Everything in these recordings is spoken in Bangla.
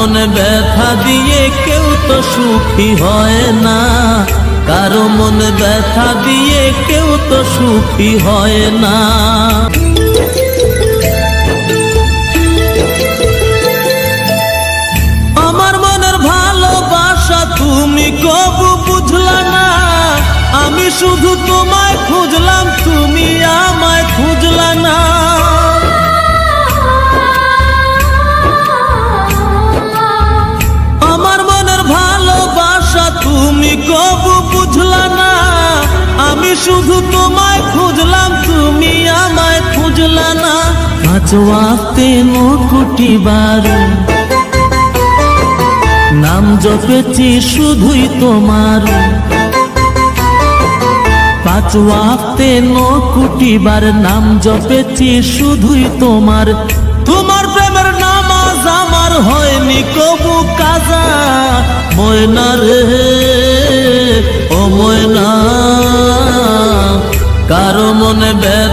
মনে ব্যথা দিয়ে কেউ তো সুখী হয় না। কারও মনে ব্যথা দিয়ে কেউ তো সুখী হয় না। আমার মনের ভালোবাসা তুমি কবু বুঝলা না। আমি শুধু তোমায় খুঁজলাম, তুমি আমায় খুঁজলা না। কবু বুঝলা না, আমি শুধু তোমায় খুঁজলাম, তুমি আমায় না। বারো, নাম জপেছি শুধুই তোমার। নাম জপেছি শুধুই তোমার। তোমার প্রেমের নামাজ আমার হয়নি, কবু কাজা, ময়না রে।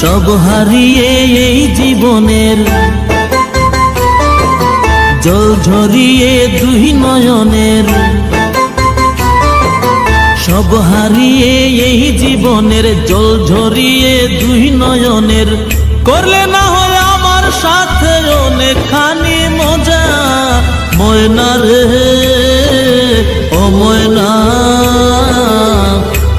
সব হারিয়ে এই জীবনের জল ঝরিয়ে দুই নয়নের সব হারিয়ে এই জীবনের জল ঝরিয়ে দুই নয়নের করলে না হয় আমার সাথে অনেকখানি মজা, ময়না রে, ও ময়না।